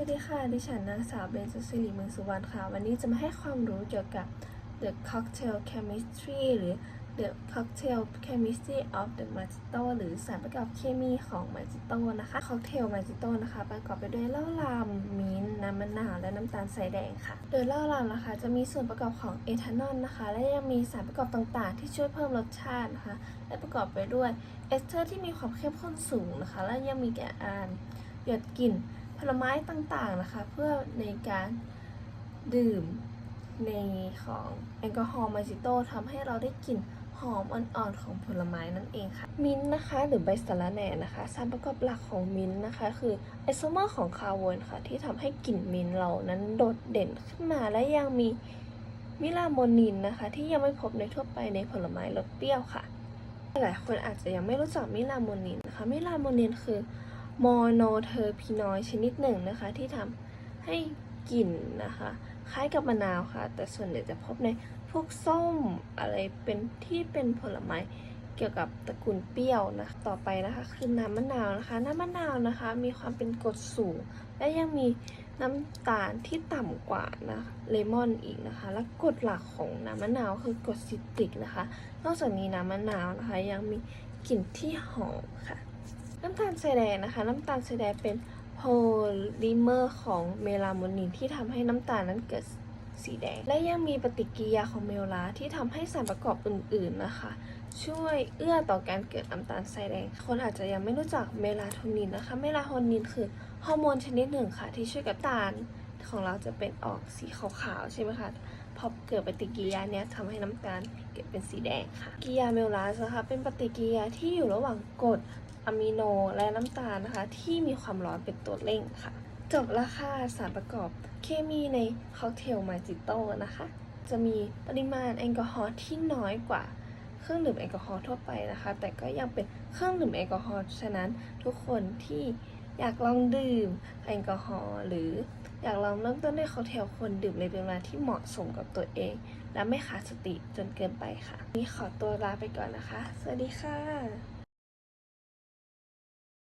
วัสดีค่ะ ดิฉันนางสาวเบญจศิริเมืองสุวรรณค่ะ วันนี้จะมาให้ความรู้เกี่ยวกับ the cocktail chemistry หรือ the cocktail chemistry of the mojito หรือสารประกอบเคมีของ mojito นะคะ cocktail mojito นะคะ ประกอบไปด้วยเหล้าลามมิ้นน้ำมะนาว และน้ำตาลทรายแดงค่ะ โดยเหล้าลามนะคะ จะมีส่วนประกอบของเอทานอลนะคะ และยังมีสารประกอบต่างๆ ที่ช่วยเพิ่มรสชาตินะคะ และประกอบไปด้วยเอสเตอร์ที่มีความเข้มข้นสูงนะคะ และยังมีแกอานหยดกลิ่น ผลไม้ต่างๆนะคะ เพื่อในการดื่มในของแอลกอฮอล์มาจิโต้ทำให้เราได้กลิ่นหอมอ่อนๆของผลไม้นั่นเองค่ะ มิ้นนะคะ หรือใบสะระแหน่นะคะสารประกอบหลักของมิ้นนะคะ คือไอโซเมอร์ของคาร์บอนค่ะ ที่ทำให้กลิ่นมิ้นเรานั้นโดดเด่นขึ้นมาและยังมีมิลาโมนินนะคะ ที่ยังไม่พบในทั่วไปในผลไม้รสเปรี้ยวค่ะ หลายคนอาจจะยังไม่รู้จักมิลาโมนินนะคะมิลาโมนินคือ โมโนเทอร์พีนอยด์ชนิดหนึ่งนะคะ ที่ทำให้กลิ่นนะคะ คล้ายกับมะนาวค่ะ แต่ส่วนใหญ่จะพบในพวกส้มอะไรเป็นที่เป็นผลไม้เกี่ยวกับตระกูลเปรี้ยวนะต่อไปนะคะ คือน้ำมะนาวนะคะ น้ำมะนาวนะคะ มีความเป็นกรดสูง และยังมีน้ำตาลที่ต่ำกว่านะเลมอนอีกนะคะ และกรดหลักของน้ำมะนาวคือกรดซิตริกนะคะ นอกจากนี้น้ำมะนาวนะคะ ยังมีกลิ่นที่หอมค่ะ น้ำตาลทรายแดงนะคะ น้ำตาลทรายแดงเป็นโพลิเมอร์ของเมลาโมนินที่ทำให้น้ำตาลนั้นเกิดสีแดง และยังมีปฏิกิริยาของเมลาที่ทำให้สารประกอบอื่น ๆนะคะ ช่วยเอื้อต่อการเกิดน้ำตาลทรายแดง คนอาจจะยังไม่รู้จักเมลาโทนินนะคะ เมลาโทนินคือฮอร์โมนชนิดหนึ่งค่ะ ที่ช่วยกับตาลของเราจะเป็นออกสีขาวๆใช่ไหมคะพอเกิดปฏิกิริยาเนี้ยทำให้น้ำตาลเกิดเป็นสีแดงค่ะกิริยาเมลลาสนะคะเป็นปฏิกิริยาที่อยู่ระหว่างกรด อะมิโนและน้ำตาลนะคะ ที่มีความร้อนเป็นตัวเร่งค่ะ จบและค่ะสารประกอบเคมีในค็อกเทลมาจิโต้นะคะ จะมีปริมาณแอลกอฮอล์ที่น้อยกว่าเครื่องดื่มแอลกอฮอล์ทั่วไปนะคะ แต่ก็ยังเป็นเครื่องดื่มแอลกอฮอล์ฉะนั้นทุกคนที่อยากลองดื่มแอลกอฮอล์หรืออยากลองเริ่มต้นด้วยค็อกเทลคนดื่มในปริมาณที่เหมาะสมกับตัวเอง และไม่ขาดสติจนเกินไปค่ะ นี่ขอตัวลาไปก่อนนะคะ สวัสดีค่ะ